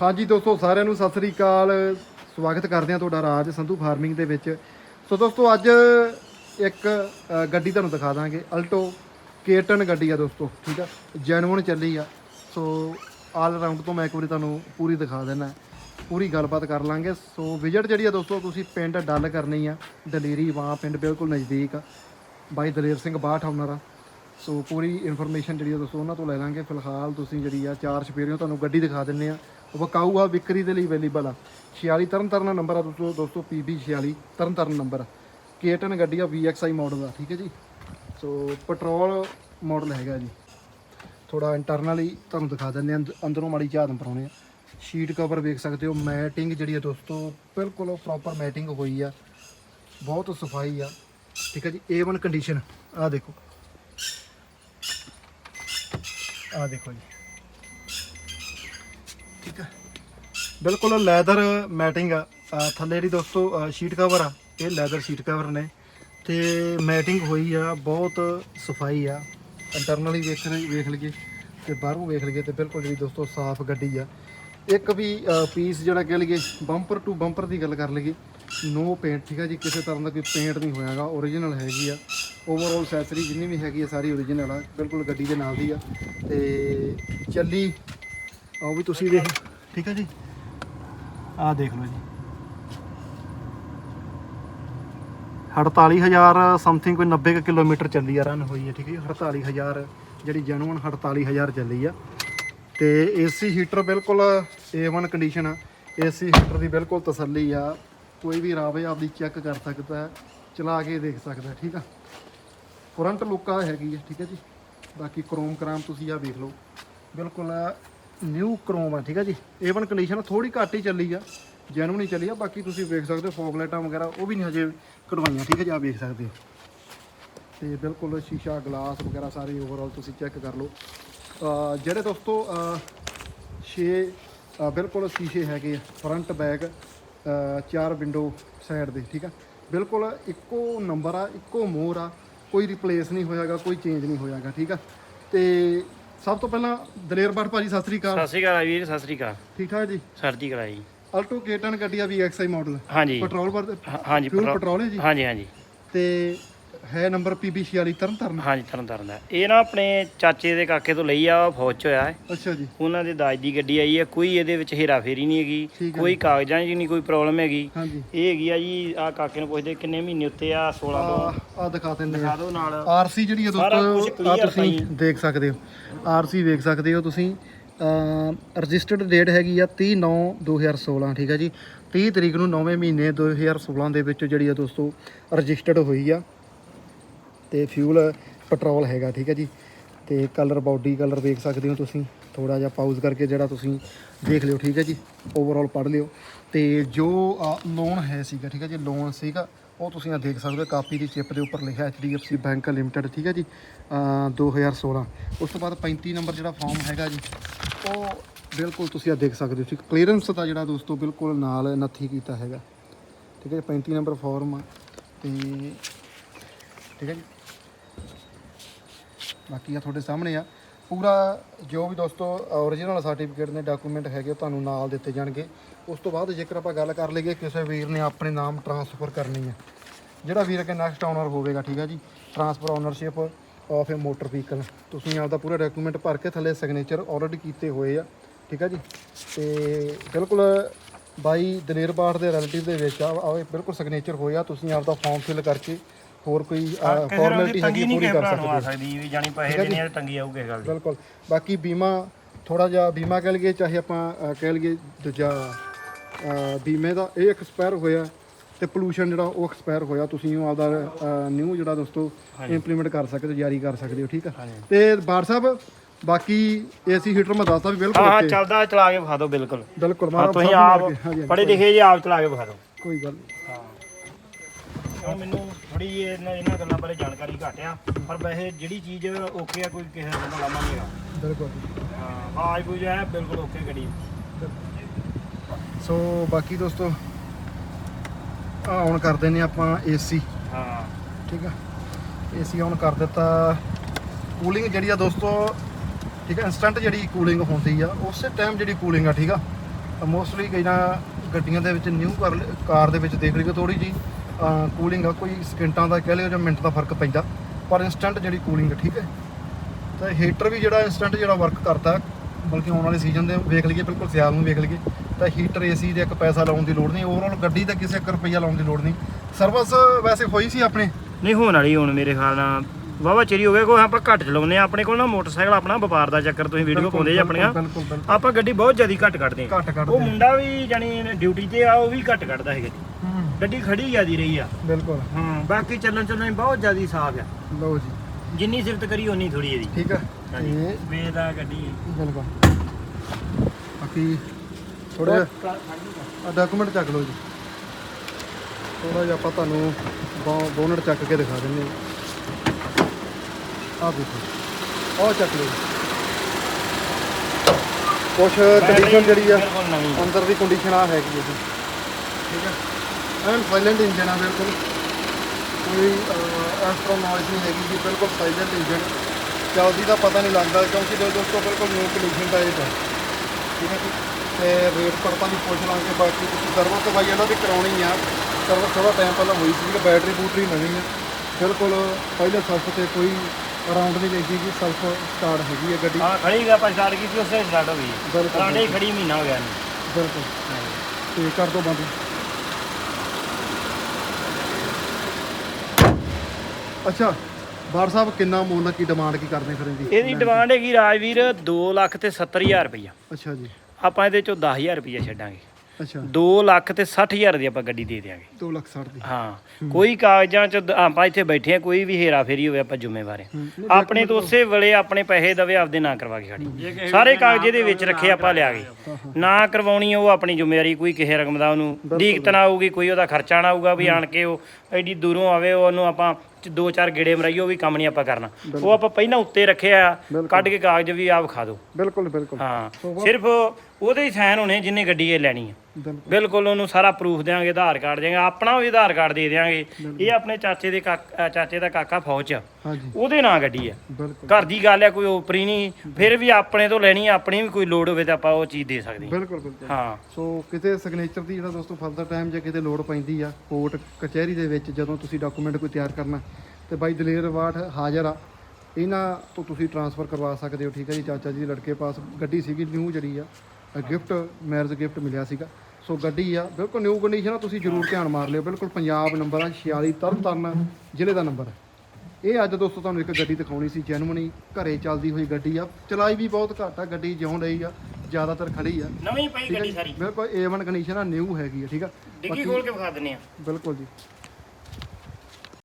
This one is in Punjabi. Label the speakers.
Speaker 1: ਹਾਂਜੀ ਦੋਸਤੋ, ਸਾਰਿਆਂ ਨੂੰ ਸਤਿ ਸ੍ਰੀ ਅਕਾਲ। ਸਵਾਗਤ ਕਰਦੇ ਹਾਂ ਤੁਹਾਡਾ ਰਾਜ ਸੰਧੂ ਫਾਰਮਿੰਗ ਦੇ ਵਿੱਚ। ਸੋ ਦੋਸਤੋ, ਅੱਜ ਇੱਕ ਗੱਡੀ ਤੁਹਾਨੂੰ ਦਿਖਾ ਦਾਂਗੇ। ਅਲਟੋ ਕੇਟਨ ਗੱਡੀ ਆ ਦੋਸਤੋ, ਠੀਕ ਆ? ਜੈਨੂਨ ਚੱਲੀ ਆ। ਸੋ ਆਲ ਰਾਊਂਡ ਤੋਂ ਮੈਂ ਇੱਕ ਵਾਰੀ ਤੁਹਾਨੂੰ ਪੂਰੀ ਦਿਖਾ ਦੇਣਾ ਪੂਰੀ ਗੱਲਬਾਤ ਕਰ ਲਾਂਗੇ। ਸੋ ਵਿਜ਼ਿਟ ਜਿਹੜੀ ਆ ਦੋਸਤੋ, ਤੁਸੀਂ ਪਿੰਡ ਡੱਲ ਕਰਨੀ ਆ। ਦਲੇਰੀ ਵਾਂ ਪਿੰਡ ਬਿਲਕੁਲ ਨਜ਼ਦੀਕ ਆ। ਬਾਈ ਦਲੇਰ ਸਿੰਘ ਬਾਠ ਓਨਰ ਆ ਸੋ ਪੂਰੀ ਇਨਫੋਰਮੇਸ਼ਨ ਜਿਹੜੀ ਆ ਦੋਸਤੋ, ਉਹਨਾਂ ਤੋਂ ਲੈ ਲਾਂਗੇ। ਫਿਲਹਾਲ ਤੁਸੀਂ ਜਿਹੜੀ ਆ ਚਾਰ ਸਪੇਰਿਓ ਤੁਹਾਨੂੰ ਗੱਡੀ ਦਿਖਾ ਦਿੰਨੇ ਆ। ਵਿਕਾਊ ਆ ਵਿਕਰੀ ਦੇ ਲਈ ਅਵੇਲੇਬਲ ਆ। 46 ਤਰਨਤਾਰਨ ਨੰਬਰ ਆ ਦੋਸਤੋ ਦੋਸਤੋ PB 46 ਤਰਨਤਾਰਨ ਨੰਬਰ ਕੇਟਨ ਗੱਡੀ ਆ VXI ਮਾਡਲ ਆ ਠੀਕ ਹੈ ਜੀ? ਸੋ ਪੈਟਰੋਲ ਮਾਡਲ ਹੈਗਾ ਜੀ। ਥੋੜਾ ਇੰਟਰਨਲੀ ਤੁਹਾਨੂੰ ਦਿਖਾ ਦਿੰਦੇ ਆ ਅੰਦ- ਅੰਦਰੋਂ ਮਾੜੀ ਝਾਤ ਪਰਾਉਣੇ ਆ। ਸ਼ੀਟ ਕਵਰ ਵੇਖ ਸਕਦੇ ਹੋ ਮੈਟਿੰਗ ਜਿਹੜੀ ਆ ਦੋਸਤੋ, ਬਿਲਕੁਲ ਪ੍ਰੋਪਰ ਮੈਟਿੰਗ ਹੋਈ ਆ। ਬਹੁਤ ਸਫ਼ਾਈ ਆ, ਠੀਕ ਹੈ ਜੀ? A1 ਕੰਡੀਸ਼ਨ ਆ ਦੇਖੋ। ਆ ਦੇਖੋ ਜੀ ਠੀਕ ਹੈ ਬਿਲਕੁਲ ਲੈਦਰ ਮੈਟਿੰਗ ਆ। ਆਹ ਥੱਲੇ ਜਿਹੜੀ ਦੋਸਤੋ ਸ਼ੀਟ ਕਵਰ ਆ, ਇਹ ਲੈਦਰ ਸ਼ੀਟ ਕਵਰ ਨੇ। ਤੇ ਮੈਟਿੰਗ ਹੋਈ ਆ, ਬਹੁਤ ਸਫ਼ਾਈ ਆ। ਇੰਟਰਨਲੀ ਵੇਖ ਲਈ- ਵੇਖ ਲਈਏ ਤੇ ਬਾਹਰੋਂ ਵੇਖ ਲਈਏ ਤੇ ਬਿਲਕੁਲ ਜਿਹੜੀ ਦੋਸਤੋ ਸਾਫ਼ ਗੱਡੀ ਆ। ਇੱਕ ਵੀ ਪੀਸ ਜਿਹੜਾ ਕਹਿ ਲਈਏ ਬੰਪਰ ਟੂ ਬੰਪਰ ਦੀ ਗੱਲ ਕਰ ਲਈਏ ਨੋ ਪੇਂਟ ਠੀਕ ਆ ਜੀ? ਕਿਸੇ ਤਰ੍ਹਾਂ ਦਾ ਕੋਈ ਪੇਂਟ ਨਹੀਂ ਹੋਇਆਗਾ ਓਰੀਜਨਲ ਹੈਗੀ ਆ। ਓਵਰਆਲ ਅਸੈਸਰੀ ਜਿੰਨੀ ਵੀ ਹੈਗੀ ਆ, ਸਾਰੀ ਓਰੀਜਨਲ ਆ। ਬਿਲਕੁਲ ਗੱਡੀ ਦੇ ਨਾਲ ਦੀ ਆ। ਤੇ ਚੱਲੀ ਉਹ ਵੀ ਤੁਸੀਂ ਦੇਖ ਠੀਕ ਆ ਜੀ? ਆਹ ਦੇਖ ਲਓ ਜੀ। 48000 ਸਮਥਿੰਗ ਕੋਈ 90 ਕੁ ਕਿਲੋਮੀਟਰ ਚੱਲੀ ਆ ਰਨ ਹੋਈ ਹੈ ਠੀਕ ਹੈ ਜੀ। 48000 ਜਿਹੜੀ ਜੈਨੂਨ 48000 ਚੱਲੀ ਆ। ਤੇ ਏਸੀ ਹੀਟਰ ਬਿਲਕੁਲ A1 ਕੰਡੀਸ਼ਨ ਆ। ਏਸੀ ਹੀਟਰ ਦੀ ਬਿਲਕੁਲ ਤਸੱਲੀ ਆ। ਕੋਈ ਵੀ ਰਾਵੇ ਆਪਦੀ ਚੈੱਕ ਕਰ ਸਕਦਾ ਚਲਾ ਕੇ ਦੇਖ ਸਕਦਾ ਠੀਕ ਆ। ਫਰੰਟ ਲੁੱਕ ਆ ਹੈਗੀ ਆ, ਠੀਕ ਹੈ ਜੀ। ਬਾਕੀ ਕ੍ਰੋਮ ਕਰਾਮ ਤੁਸੀਂ ਆ ਵੇਖ ਲਓ। ਬਿਲਕੁਲ ਨਿਊ ਕ੍ਰੋਮ ਆ, ਠੀਕ ਆ ਜੀ? A1 ਕੰਡੀਸ਼ਨ ਥੋੜੀ ਘੱਟ ਹੀ ਚੱਲੀ ਆ ਜੈਨੂਨ ਹੀ ਚੱਲੀ ਆ, ਬਾਕੀ ਤੁਸੀਂ ਵੇਖ ਸਕਦੇ ਹੋ ਫੋਗ ਲਾਈਟਾਂ ਵਗੈਰਾ, ਉਹ ਵੀ ਨਹੀਂ ਹਜੇ ਕਢਵਾਈਆਂ ਠੀਕ ਹੈ ਜੀ? ਆ ਵੇਖ ਸਕਦੇ ਹੋ। ਤੇ ਬਿਲਕੁਲ ਸ਼ੀਸ਼ਾ ਗਲਾਸ ਵਗੈਰਾ ਸਾਰੇ ਓਵਰਆਲ ਤੁਸੀਂ ਚੈੱਕ ਕਰ ਲਓ। ਜਿਹੜੇ ਦੋਸਤੋ 6 ਬਿਲਕੁਲ ਸ਼ੀਸ਼ੇ ਹੈਗੇ ਆ ਫਰੰਟ ਬੈਕ ਚਾਰ ਵਿੰਡੋ ਸਾਈਡ ਦੇ, ਠੀਕ ਆ? ਬਿਲਕੁਲ ਇੱਕੋ ਨੰਬਰ ਆ, ਇੱਕੋ ਮੋਰ ਆ, ਕੋਈ ਰਿਪਲੇਸ ਨਹੀਂ ਹੋਇਆਗਾ, ਕੋਈ ਚੇਂਜ ਨਹੀਂ ਹੋਇਆਗਾ, ਠੀਕ ਆ? ਤੇ ਸਭ ਤੋਂ ਪਹਿਲਾਂ ਦਲੇਰ ਭੱਟ ਭਾਜੀ ਸਤਿ ਸ੍ਰੀ ਅਕਾਲ।
Speaker 2: ਸਤਿ ਸ਼੍ਰੀ ਅਕਾਲ ਵੀਰ ਸਤਿ ਸ਼੍ਰੀ ਅਕਾਲ।
Speaker 1: ਠੀਕ ਠਾਕ ਜੀ?
Speaker 2: ਸਰਦੀ ਕਰਾਈ।
Speaker 1: ਅਲਟੋ ਕੇਟਨ ਗੱਡੀ ਆ VXI ਮਾਡਲ
Speaker 2: ਹਾਂਜੀ।
Speaker 1: ਪੈਟਰੋਲ ਪਰ
Speaker 2: ਹਾਂ- ਹਾਂਜੀ
Speaker 1: ਫਿਊਲ
Speaker 2: ਪੈਟਰੋਲ
Speaker 1: ਹੈ ਜੀ?
Speaker 2: ਹਾਂਜੀ ਹਾਂਜੀ।
Speaker 1: ਤੇ ਹੈ ਨੰਬਰ PB 46 ਤਰਨ ਤਾਰਨ
Speaker 2: ਹਾਂਜੀ ਤਰਨ ਤਾਰਨ ਦਾ। ਇਹ ਨਾ ਆਪਣੇ ਚਾਚੇ ਦੇ ਕਾਕੇ ਤੋਂ ਲਈ ਆ ਉਹ ਫੌਜ ਚ ਹੋਇਆ ਹੈ।
Speaker 1: ਅੱਛਾ ਜੀ।
Speaker 2: ਉਹਨਾਂ ਦੇ ਦਾਜ ਦੀ ਗੱਡੀ ਆਈ ਹੈ ਕੋਈ ਇਹਦੇ ਵਿੱਚ ਹੇਰਾ ਫੇਰੀ ਨਹੀਂ ਹੈਗੀ ਕੋਈ ਕਾਗਜ਼ਾਂ 'ਚ ਨਹੀਂ ਕੋਈ ਪ੍ਰੋਬਲਮ ਹੈਗੀ। ਇਹ ਹੈਗੀ ਆ ਜੀ ਆ ਕਾਕੇ ਨੂੰ ਪੁੱਛਦੇ ਕਿੰਨੇ ਮਹੀਨੇ ਉੱਤੇ ਆ 16 ਤੋਂ।
Speaker 1: ਆ ਆ ਦਿਖਾ ਦਿੰਦੇ ਆ।
Speaker 2: ਦਿਖਾ ਦਿਓ ਨਾਲ।
Speaker 1: ਆਰਸੀ ਜਿਹੜੀ
Speaker 2: ਸਾਰਾ
Speaker 1: ਦੋਸਤੋ ਆ ਤੁਸੀਂ। ਦੇਖ ਸਕਦੇ ਹੋ। ਆਰਸੀ ਵੇਖ ਸਕਦੇ ਹੋ ਤੁਸੀਂ। ਰਜਿਸਟਰਡ ਡੇਟ ਹੈਗੀ ਆ 30 9 2016 ਠੀਕ ਹੈ ਜੀ। 30 ਤਰੀਕ ਨੂੰ 9ਵੇਂ ਮਹੀਨੇ 2016 ਦੇ ਵਿੱਚ ਜਿਹੜੀ ਆ ਦੋਸਤੋ ਰਜਿਸਟਰਡ ਹੋਈ ਆ। ਤੇ ਫਿਊਲ ਪੈਟਰੋਲ ਹੈਗਾ, ਠੀਕ ਹੈ ਜੀ। ਤੇ ਕਲਰ ਬਾਡੀ ਕਲਰ ਦੇਖ ਸਕਦੇ ਹੋ ਤੁਸੀਂ। ਥੋੜਾ ਜਿਹਾ ਪਾਊਜ਼ ਕਰਕੇ ਜਿਹੜਾ ਤੁਸੀਂ ਦੇਖ ਲਿਓ, ਠੀਕ ਹੈ ਜੀ। ਓਵਰਆਲ ਪੜ੍ਹ ਲਿਓ। ਤੇ ਜੋ ਲੋਨ ਹੈ ਸੀਗਾ, ਠੀਕ ਹੈ ਜੀ ਲੋਨ ਸੀਗਾ, ਉਹ ਤੁਸੀਂ ਆ ਦੇਖ ਸਕਦੇ ਹੋ। ਕਾਪੀ ਦੀ ਚਿੱਪ ਦੇ ਉੱਪਰ ਲਿਖਿਆ HDFC ਬੈਂਕ ਲਿਮਟਿਡ ਠੀਕ ਹੈ ਜੀ ਅਹ 2016 ਉਸ ਤੋਂ ਬਾਅਦ 35 ਨੰਬਰ ਜਿਹੜਾ ਫਾਰਮ ਹੈਗਾ ਜੀ, ਉਹ ਬਿਲਕੁਲ ਤੁਸੀਂ ਆ ਦੇਖ ਸਕਦੇ ਹੋ। ਠੀਕ ਕਲੀਅਰੈਂਸ ਦਾ ਜਿਹੜਾ ਦੋਸਤੋ, ਬਿਲਕੁਲ ਨਾਲ ਨੱਥੀ ਕੀਤਾ ਹੈਗਾ। ਠੀਕ ਹੈ ਜੀ 35 ਨੰਬਰ ਫਾਰਮ ਆ। ਤੇ, ਠੀਕ ਹੈ ਜੀ। ਬਾਕੀ ਆ ਤੁਹਾਡੇ ਸਾਹਮਣੇ ਆ। ਪੂਰਾ ਜੋ ਵੀ ਦੋਸਤੋ ਓਰੀਜਨਲ ਸਰਟੀਫਿਕੇਟ ਨੇ ਡਾਕੂਮੈਂਟ ਹੈਗੇ ਉਹ ਤੁਹਾਨੂੰ ਨਾਲ ਦਿੱਤੇ ਜਾਣਗੇ। ਉਸ ਤੋਂ ਬਾਅਦ ਜੇਕਰ ਆਪਾਂ ਗੱਲ ਕਰ ਲਈਏ, ਕਿਸੇ ਵੀਰ ਨੇ ਆਪਣੇ ਨਾਮ ਟਰਾਂਸਫਰ ਕਰਨੀ ਹੈ ਜਿਹੜਾ ਵੀਰ ਅੱਗੇ ਨੈਕਸਟ ਓਨਰ ਹੋਵੇਗਾ, ਠੀਕ ਹੈ ਜੀ? Transfer ownership of a motor vehicle ਤੁਸੀਂ ਆਪਦਾ ਪੂਰਾ ਡਾਕੂਮੈਂਟ ਭਰ ਕੇ ਥੱਲੇ ਸਿਗਨੇਚਰ ਆਲਰੇਡੀ ਕੀਤੇ ਹੋਏ ਆ, ਠੀਕ ਹੈ ਜੀ? ਤੇ ਬਿਲਕੁਲ ਬਾਈ ਦਲੇਰ ਬਾਠ ਦੇ ਰਿਲੇਟਿਵ ਦੇ ਵਿੱਚ ਆ ਇਹ ਬਿਲਕੁਲ ਸਿਗਨੇਚਰ ਹੋਇਆ। ਤੁਸੀਂ ਆਪਦਾ ਫਾਰਮ ਫਿਲ ਕਰਕੇ ਹੋਰ ਕੋਈ ਫਾਰਮੈਲਿਟੀ ਹੈਗੀ ਪੂਰੀ ਕਰ ਸਕਦੇ ਹੋ
Speaker 2: ਆ ਸਕਦੀ ਵੀ ਜਾਨੀ ਪੈਸੇ ਦੇਣੇ ਤੰਗੀ ਆਊ ਕਿਸੇ ਗੱਲ ਦੀ
Speaker 1: ਬਿਲਕੁਲ। ਬਾਕੀ ਬੀਮਾ ਥੋੜਾ ਜਿਹਾ ਬੀਮਾ ਕਹਿ ਲਈਏ ਚਾਹੇ ਆਪਾਂ ਕਹਿ ਲਈਏ ਦੂਜਾ ਬੀਮੇ ਦਾ ਇਹ ਐਕਸਪਾਇਰ ਹੋਇਆ ਤੇ ਪੋਲੂਸ਼ਨ ਜਿਹੜਾ ਉਹ ਐਕਸਪਾਇਰ ਹੋਇਆ ਤੁਸੀਂ ਉਹ ਆਪਦਾ ਨਿਊ ਜਿਹੜਾ ਦੋਸਤੋ ਇੰਪਲੀਮੈਂਟ ਕਰ ਸਕਦੇ ਹੋ ਜਾਰੀ ਕਰ ਸਕਦੇ ਹੋ ਠੀਕ ਆ? ਤੇ ਬਾਰ ਸਾਹਿਬ ਬਾਕੀ ਏਸੀ ਹੀਟਰ ਮੈਂ ਦੱਸਦਾ ਵੀ ਬਿਲਕੁਲ
Speaker 2: ਹਾਂ ਚੱਲਦਾ ਚਲਾ ਕੇ ਵਿਖਾ ਦਿਓ ਬਿਲਕੁਲ।
Speaker 1: ਬਿਲਕੁਲ
Speaker 2: ਤੁਸੀਂ ਆਪ ਪੜ੍ਹੇ ਲਿਖੇ ਜੇ ਆਪ ਚਲਾ ਕੇ ਵਿਖਾ ਦਿਓ।
Speaker 1: ਕੋਈ ਗੱਲ।
Speaker 2: ਹਾਂ। ਹੁਣ ਮੈਨੂੰ ਥੋੜੀ ਇਹਨਾਂ ਇਹਨਾਂ ਗੱਲਾਂ ਬਾਰੇ ਜਾਣਕਾਰੀ ਘੱਟ ਆ ਪਰ ਵੈਸੇ ਜਿਹੜੀ ਚੀਜ਼ ਓਕੇ ਆ ਕੋਈ ਕਿਸੇ ਦਾ ਲਾਮਾ ਨਹੀਂ ਹੈਗਾ
Speaker 1: ਬਿਲਕੁਲ।
Speaker 2: ਹਾਂ ਆਜ ਬੁਝ ਹੈ ਬਿਲਕੁਲ ਓਕੇ ਗੱਡੀ।
Speaker 1: ਸੋ ਬਾਕੀ ਦੋਸਤੋ ਆ ਔਨ ਕਰ ਦਿੰਨੇ ਆਪਾਂ ਏਸੀ
Speaker 2: ਹਾਂ।
Speaker 1: ਠੀਕ ਆ? ਏਸੀ ਔਨ ਕਰ ਦਿੱਤਾ। ਕੂਲਿੰਗ ਜਿਹੜੀ ਆ ਦੋਸਤੋ ਠੀਕ ਆ ਇਨਸਟੈਂਟ ਜਿਹੜੀ ਕੂਲਿੰਗ ਹੁੰਦੀ ਆ ਉਸੇ ਟਾਈਮ ਜਿਹੜੀ ਕੂਲਿੰਗ ਆ ਠੀਕ ਆ? ਮੋਸਟਲੀ ਕਈ ਨਾ ਗੱਡੀਆਂ ਦੇ ਵਿੱਚ ਨਿਊ ਕਾਰ ਦੇ ਵਿੱਚ ਦੇਖ ਲਈਏ ਥੋੜੀ ਜੀ ਕੂਲਿੰਗ ਆ, ਕੋਈ ਸਕਿੰਟਾਂ ਦਾ ਕਹਿ ਲਿਓ ਜਾਂ ਮਿੰਟ ਦਾ ਫ਼ਰਕ ਪੈਂਦਾ, ਪਰ ਇਨਸਟੈਂਟ ਜਿਹੜੀ ਕੂਲਿੰਗ ਠੀਕ ਹੈ। ਤਾਂ ਹੀਟਰ ਵੀ ਜਿਹੜਾ ਇਨਸਟੈਂਟ ਜਿਹੜਾ ਵਰਕ ਕਰਦਾ, ਬਲਕਿ ਆਉਣ ਵਾਲੇ ਸੀਜ਼ਨ ਦੇ ਵੇਖ ਲਈਏ, ਬਿਲਕੁਲ ਸਿਆਲ ਨੂੰ ਵੇਖ ਲਈਏ, ਤਾਂ ਹੀਟਰ ਏਸੀ ਦੇ ਇੱਕ ਪੈਸਾ ਲਾਉਣ ਦੀ ਲੋੜ ਨਹੀਂ ਓਵਰਆਲ ਗੱਡੀ ਦਾ ਕਿਸੇ 1 ਰੁਪਈਆ ਲਾਉਣ ਦੀ ਲੋੜ ਨਹੀਂ। ਸਰਵਿਸ ਵੈਸੇ ਹੋਈ ਸੀ ਆਪਣੇ?
Speaker 2: ਨਹੀਂ, ਹੋਣ ਵਾਲੀ, ਹੁਣ ਮੇਰੇ ਖਿਆਲ ਨਾਲ ਵਾਵਾ ਚਿਰੀ ਹੋ ਗਿਆ ਕੋਈ ਆਪਾਂ ਘੱਟ ਚਲਾਉਂਦੇ ਆ ਆਪਣੇ ਕੋਲ ਨਾ ਮੋਟਰਸਾਈਕਲ ਆਪਣਾ ਵਪਾਰ ਦਾ ਚੱਕਰ ਤੁਸੀਂ ਵੀਡੀਓ ਪਾਉਂਦੇ ਜੀ ਆਪਣੀਆਂ। ਆਪਾਂ ਗੱਡੀ ਬਹੁਤ ਜ਼ਿਆਦਾ ਘੱਟ ਕੱਢਦੇ ਆ ਉਹ ਮੁੰਡਾ ਵੀ ਜਾਨੀ ਡਿਊਟੀ ਤੇ ਆ ਉਹ ਵੀ ਘੱਟ ਕੱਢਦਾ ਹੈ। ਗੱਡੀ ਖੜੀ ਜਿਆਦੀ ਰਹੀ ਆ।
Speaker 1: ਬਿਲਕੁਲ।
Speaker 2: ਹਾਂ ਬਾਕੀ ਚੱਲਣ ਚੱਲਣ ਬਹੁਤ ਜ਼ਿਆਦੀ ਸਾਫ਼ ਆ।
Speaker 1: ਲਓ ਜੀ।
Speaker 2: ਜਿੰਨੀ ਸਿਫਤ ਕਰੀ ਓਨੀ ਥੋੜੀ ਇਹਦੀ
Speaker 1: ਠੀਕ ਹੈ
Speaker 2: ਹਾਂਜੀ।
Speaker 1: ਤੇ
Speaker 2: ਵੇਦਾ ਗੱਡੀ
Speaker 1: ਬਿਲਕੁਲ। ਬਾਕੀ ਥੋੜਾ ਜਿਹਾ ਆ। ਡਾਕੂਮੈਂਟ ਚੱਕ ਲਓ ਜੀ। ਥੋੜਾ ਜਿਹਾ ਆਪਾਂ ਤੁਹਾਨੂੰ ਬੋਨਟ ਚੱਕ ਕੇ ਦਿਖਾ ਦਿੰਦੇ ਹਾਂ। ਆਹ ਦੇਖੋ। ਚੱਕ ਲਓ। ਕੁਛ ਕੰਡੀਸ਼ਨ ਜਿਹੜੀ ਆ
Speaker 2: ਬਿਲਕੁਲ ਨਵੀਂ।
Speaker 1: ਅੰਦਰ ਦੀ ਕੰਡੀਸ਼ਨ ਆ ਹੈਗੀ ਜੀ। ਠੀਕ ਹੈ ਐਨ ਸਾਇਲੈਂਟ ਇੰਜਨ ਆ ਬਿਲਕੁਲ। ਕੋਈ ਐਸਟਰੋ ਨੋਇਜ਼ ਨਹੀਂ ਹੈਗੀ ਜੀ ਬਿਲਕੁਲ ਸਾਇਲੈਂਟ ਇੰਜਨ ਚੱਲਦੀ ਦਾ ਪਤਾ ਨਹੀਂ ਲੱਗਦਾ ਕਿਉਂਕਿ ਜੋ ਦੋਸਤੋ ਬਿਲਕੁਲ ਨਿਊ ਕੰਡੀਸ਼ਨ ਦਾ ਇਹ ਹੈ ਠੀਕ ਹੈ ਜੀ? ਤੇ ਰੇਟ ਪੜਤਾਂ ਦੀ ਪੁੱਛ ਲਾਂਗੇ ਬਾਕੀ ਤੁਸੀਂ ਸਰਵਿਸ ਤਾਂ ਬਾਈ ਇਹਨਾਂ ਦੀ ਕਰਾਉਣੀ ਆ। ਸਰਵਿਸ ਥੋੜਾ ਟਾਈਮ ਪਹਿਲਾਂ ਹੋਈ ਸੀ ਕਿ ਬੈਟਰੀ ਬੂਟਰੀ ਨਵੀਂ ਆ। ਬਿਲਕੁਲ ਪਹਿਲੇ ਸਲਫ ਤੇ ਕੋਈ ਅਰਾਊਂਡ ਨਹੀਂ ਲੱਗੀ ਜੀ ਸਲਫ ਸਟਾਰਟ ਹੈਗੀ ਹੈ ਗੱਡੀ।
Speaker 2: ਹਾਂ ਖੜੀ ਗਾ ਆਪਾਂ ਸਟਾਰਟ ਕੀਤੀ ਉਸੇ ਸਟਾਰਟ ਹੋ ਗਈ।
Speaker 1: ਬਿਲਕੁਲ
Speaker 2: ਸਾਡੇ ਖੜੀ ਮਹੀਨਾ ਹੋ ਗਿਆ ਇਹਨੂੰ।
Speaker 1: ਬਿਲਕੁਲ। ਤੇ ਕਰ ਦੋ ਬੰਦ। ਅੱਛਾ ਬਾਰ ਸਾਹਿਬ ਕਿੰਨਾ ਮੁੱਲ ਕੀ ਡਿਮਾਂਡ ਕੀ ਕਰਦੇ ਫਿਰ ਇਹਦੀ?
Speaker 2: ਇਹਦੀ ਡਿਮਾਂਡ ਹੈਗੀ ਰਾਜਵੀਰ 2 ਲੱਖ ਤੇ 70000 ਰੁਪਈਆ।
Speaker 1: ਅੱਛਾ ਜੀ।
Speaker 2: ਆਪਾਂ ਇਹਦੇ ਚੋਂ 10000 ਰੁਪਈਆ ਛੱਡਾਂਗੇ।
Speaker 1: ਅੱਛਾ।
Speaker 2: 2 ਲੱਖ ਤੇ 60000 ਦੀ ਆਪਾਂ ਗੱਡੀ ਦੇ ਦਿਆਂਗੇ।
Speaker 1: 2 ਲੱਖ 60 ਦੀ।
Speaker 2: ਹਾਂ ਕੋਈ ਕਾਗਜ਼ਾਂ ਚ ਦ- ਆਪਾਂ ਇੱਥੇ ਬੈਠੇ ਆ ਕੋਈ ਵੀ ਹੇਰਾ ਫੇਰੀ ਹੋਵੇ ਆਪਾਂ ਜ਼ਿੰਮੇਵਾਰ
Speaker 1: ਹੂੰ।
Speaker 2: ਆਪਣੇ ਤੋਂ ਉਸੇ ਵੇਲੇ ਆਪਣੇ ਪੈਸੇ ਦਵੇ ਆਪਦੇ ਨਾਂ ਕਰਵਾ ਕੇ ਖੜੀ। ਸਾਰੇ ਕਾਗਜ਼ ਇਹਦੇ ਵਿੱਚ ਰੱਖੇ ਆਪਾਂ ਲਿਆ ਗਏ ਨਾ। ਕਰਵਾਉਣੀ ਉਹ ਆਪਣੀ ਜ਼ਿੰਮੇਵਾਰੀ ਕੋਈ ਕਿਸੇ ਰਕਮ ਦਾ ਉਹਨੂੰ ਦੀਕਤ ਨਾ ਆਊਗੀ ਕੋਈ ਉਹਦਾ ਖਰਚਾ ਨਾ ਆਊਗਾ ਵੀ ਆਣ ਕੇ ਉਹ ਐਡੀ ਦੂਰੋਂ ਆਵੇ ਉਹਨੂੰ ਆਪਾਂ ਚ- ਦੋ ਚਾਰ ਗੇੜੇ ਮਰਾਈਏ ਉਹ ਵੀ ਕੰਮ ਨਹੀਂ ਆਪਾਂ ਕਰਨਾ। ਉਹ ਆਪਾਂ ਪਹਿਲਾਂ ਉੱਤੇ ਰੱਖਿਆ ਆ ਕੱਢ ਕੇ ਕਾਗਜ਼ ਵੀ ਆਪ ਖਾ ਦਿਓ।
Speaker 1: ਬਿਲਕੁਲ ਬਿਲਕੁਲ।
Speaker 2: ਹਾਂ ਸਿਰਫ ਉਹਦੇ ਹੀ ਸਾਈਨ ਹੋਣੇ ਜਿੰਨੇ ਗੱਡੀ ਇਹ ਲੈਣੀ ਆ।
Speaker 1: ਬਿਲਕੁਲ।
Speaker 2: ਬਿਲਕੁਲ ਉਹਨੂੰ ਸਾਰਾ ਪ੍ਰੂਫ ਦੇਵਾਂਗੇ ਆਧਾਰ ਕਾਰਡ ਦੇਵਾਂਗੇ ਆਪਣਾ ਵੀ ਆਧਾਰ ਕਾਰਡ ਦੇ ਦੇਵਾਂਗੇ ਇਹ ਆਪਣੇ ਚਾਚੇ ਦੇ ਕਾਕ- ਚਾਚੇ ਦਾ ਕਾਕਾ ਫੌਜ ਆ।
Speaker 1: ਹਾਂਜੀ।
Speaker 2: ਉਹਦੇ ਨਾਂ ਗੱਡੀ ਆ।
Speaker 1: ਬਿਲਕੁਲ।
Speaker 2: ਘਰ ਦੀ ਗੱਲ ਆ ਕੋਈ ਉਪਰੀ ਨਹੀਂ ਫਿਰ ਵੀ ਆਪਣੇ ਤੋਂ ਲੈਣੀ ਆ ਆਪਣੀ ਵੀ ਕੋਈ ਲੋੜ ਹੋਵੇ ਤਾਂ ਆਪਾਂ ਉਹ ਚੀਜ਼ ਦੇ ਸਕਦੇ ਹਾਂ
Speaker 1: ਬਿਲਕੁਲ ਬਿਲਕੁਲ।
Speaker 2: ਹਾਂ।
Speaker 1: ਸੋ ਕਿਤੇ ਸਿਗਨੇਚਰ ਦੀ ਜਿਹੜਾ ਦੋਸਤੋ ਫਰਦਰ ਟਾਈਮ ਜੇ ਕਿਤੇ ਲੋੜ ਪੈਂਦੀ ਆ ਕੋਰਟ ਕਚਹਿਰੀ ਦੇ ਵਿੱਚ ਜਦੋਂ ਤੁਸੀਂ ਡਾਕੂਮੈਂਟ ਕੋਈ ਤਿਆਰ ਕਰਨਾ ਤੇ ਬਾਈ ਦਲੇਰ ਵਾਠ ਹਾਜ਼ਰ ਆ। ਇਹਨਾਂ ਤੋਂ ਤੁਸੀਂ ਟਰਾਂਸਫਰ ਕਰਵਾ ਸਕਦੇ ਹੋ ਠੀਕ ਹੈ ਜੀ? ਚਾਚਾ ਜੀ ਦੇ ਲੜਕੇ ਪਾਸ ਗੱਡੀ ਸੀਗੀ ਨਿਊ ਜਿਹੜੀ ਆ। ਗਿਫਟ ਮੈਰਿਜ ਗਿਫਟ ਮਿਲਿਆ ਸੀਗਾ। ਸੋ ਗੱਡੀ ਆ ਬਿਲਕੁਲ ਨਿਊ ਕੰਡੀਸ਼ਨ ਆ ਤੁਸੀਂ ਜ਼ਰੂਰ ਧਿਆਨ ਮਾਰ ਲਿਓ। ਬਿਲਕੁਲ ਪੰਜਾਬ ਨੰਬਰ ਆ 46 ਤਰਨਤਾਰਨ ਜ਼ਿਲ੍ਹੇ ਦਾ ਨੰਬਰ ਹੈ। ਇਹ ਅੱਜ ਦੋਸਤੋ ਤੁਹਾਨੂੰ ਇੱਕ ਗੱਡੀ ਦਿਖਾਉਣੀ ਸੀ ਜੈਨੂਮਨੀ ਘਰੇ ਚੱਲਦੀ ਹੋਈ ਗੱਡੀ ਆ। ਚਲਾਈ ਵੀ ਬਹੁਤ ਘੱਟ ਆ ਗੱਡੀ ਜਿਉਂ ਰਹੀ ਆ ਜ਼ਿਆਦਾਤਰ ਖੜੀ ਆ।
Speaker 2: ਨਵੀਂ ਪਈ ਗੱਡੀ ਸਾਰੀ।
Speaker 1: ਬਿਲਕੁਲ A1 ਕੰਡੀਸ਼ਨ ਆ ਨਿਊ ਹੈਗੀ ਆ ਠੀਕ ਆ?
Speaker 2: ਡਿੱਗੀ ਖੋਲ ਕੇ ਵਿਖਾ ਦਿੰਨੇ ਆ।
Speaker 1: ਬਿਲਕੁਲ ਜੀ।